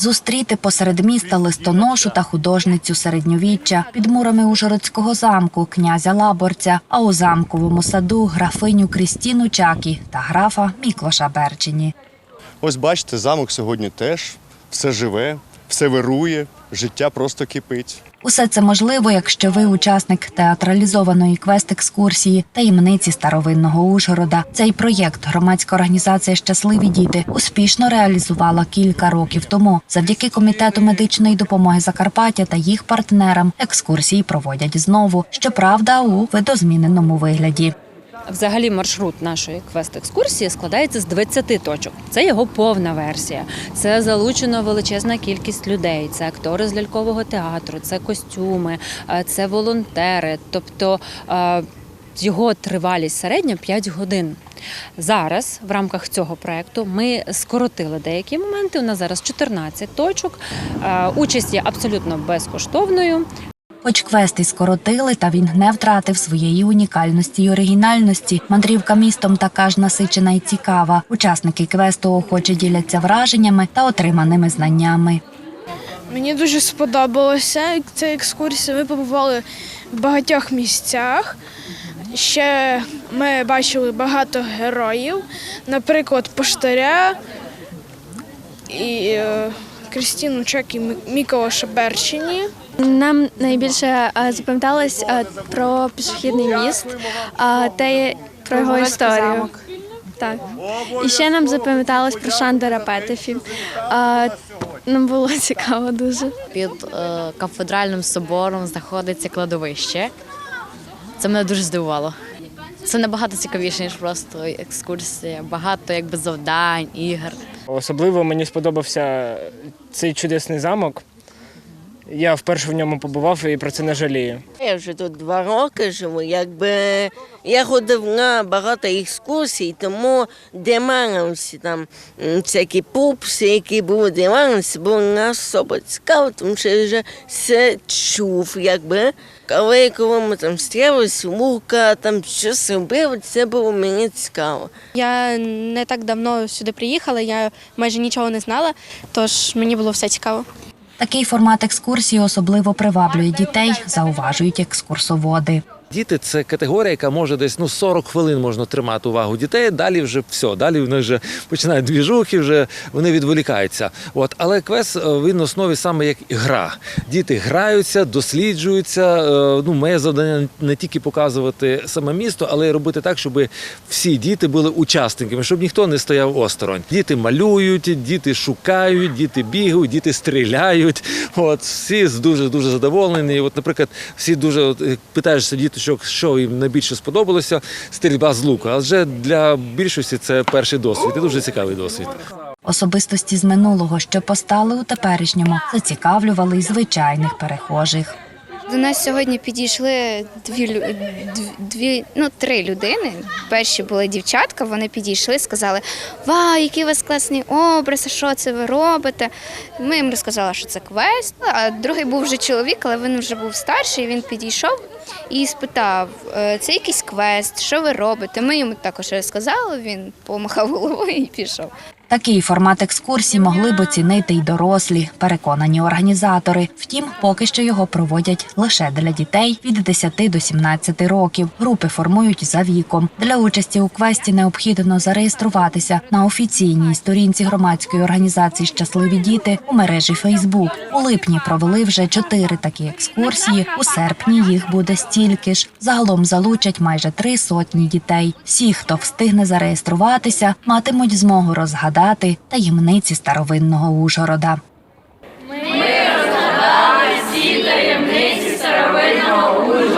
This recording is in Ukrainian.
Зустріти посеред міста листоношу та художницю середньовіччя під мурами Ужгородського замку князя Лаборця, а у замковому саду графиню Крістіну Чакі та графа Міклоша Берчині. Ось бачите, замок сьогодні теж все живе, все вирує, життя просто кипить. Усе це можливо, якщо ви учасник театралізованої квест-екскурсії таємниці старовинного Ужгорода. Цей проєкт громадська організація Щасливі діти успішно реалізувала кілька років тому. Завдяки комітету медичної допомоги Закарпаття та їх партнерам екскурсії проводять знову. Щоправда, у видозміненому вигляді. Взагалі, маршрут нашої квест-екскурсії складається з 20 точок. Це його повна версія. Це залучено величезна кількість людей. Це актори з лялькового театру, це костюми, е, це волонтери. Тобто е, його тривалість середня 5 годин. Зараз в рамках цього проекту ми скоротили деякі моменти. У нас зараз 14 точок. Е, Участь є абсолютно безкоштовною. Хоч квести скоротили, та він не втратив своєї унікальності й оригінальності. Мандрівка містом така ж насичена й цікава. Учасники квесту охоче діляться враженнями та отриманими знаннями. Мені дуже сподобалося ця екскурсія. Ми побували в багатьох місцях. Ще ми бачили багато героїв, наприклад, поштаря і е, Крістіну Чек і Мі- Міколаша Берчині. Нам найбільше е, запам'яталось е, про пішохідний міст та про його історію. Так. І ще нам запам'яталось про Шандера Петефі. Нам було цікаво дуже. Під е, кафедральним собором знаходиться кладовище. Це мене дуже здивувало. Це набагато цікавіше, ніж просто екскурсія. Багато якби завдань, ігор. Особливо мені сподобався цей чудесний замок. Я вперше в ньому побував і про це не жалію. Я вже тут два роки живу. Якби я ходив на багато екскурсій, тому мене там всякі пупси, які були мене, було не особо цікаво, тому що я вже все чув, якби. Але коли ми там стрілись, лука, там щось робили, це було мені цікаво. Я не так давно сюди приїхала, я майже нічого не знала, тож мені було все цікаво. Такий формат екскурсії особливо приваблює дітей, зауважують екскурсоводи. Діти це категорія, яка може десь ну 40 хвилин можна тримати увагу дітей. Далі вже все. Далі вони вже починають двіжухи, вже вони відволікаються. От але квест е, він основі саме як гра. Діти граються, досліджуються. Е, Ну, моє завдання не тільки показувати саме місто, але й робити так, щоб всі діти були учасниками, щоб ніхто не стояв осторонь. Діти малюють, діти шукають, діти бігають, діти стріляють. От всі дуже дуже задоволені. От, наприклад, всі дуже от, е, питаєшся діточок, що їм найбільше сподобалося, стрільба з лука. Адже для більшості це перший досвід, і дуже цікавий досвід. Особистості з минулого, що постали у теперішньому, зацікавлювали й звичайних перехожих. До нас сьогодні підійшли дві, дві ну три людини. Перші були дівчатка, вони підійшли, сказали: Вау, який у вас класний образ, а що це ви робите? Ми їм розказали, що це квест. А другий був вже чоловік, але він вже був старший. Він підійшов і спитав: «Е, це якийсь квест, що ви робите? Ми йому також розказали. Він помахав головою і пішов. Такий формат екскурсій могли б оцінити й дорослі, переконані організатори. Втім, поки що його проводять лише для дітей від 10 до 17 років. Групи формують за віком. Для участі у квесті необхідно зареєструватися на офіційній сторінці громадської організації Щасливі діти у мережі Фейсбук. У липні провели вже чотири такі екскурсії. У серпні їх буде стільки ж. Загалом залучать майже три сотні дітей. Всі, хто встигне зареєструватися, матимуть змогу розгадати розгадати таємниці старовинного Ужгорода. Ми розгадали всі таємниці старовинного Ужгорода.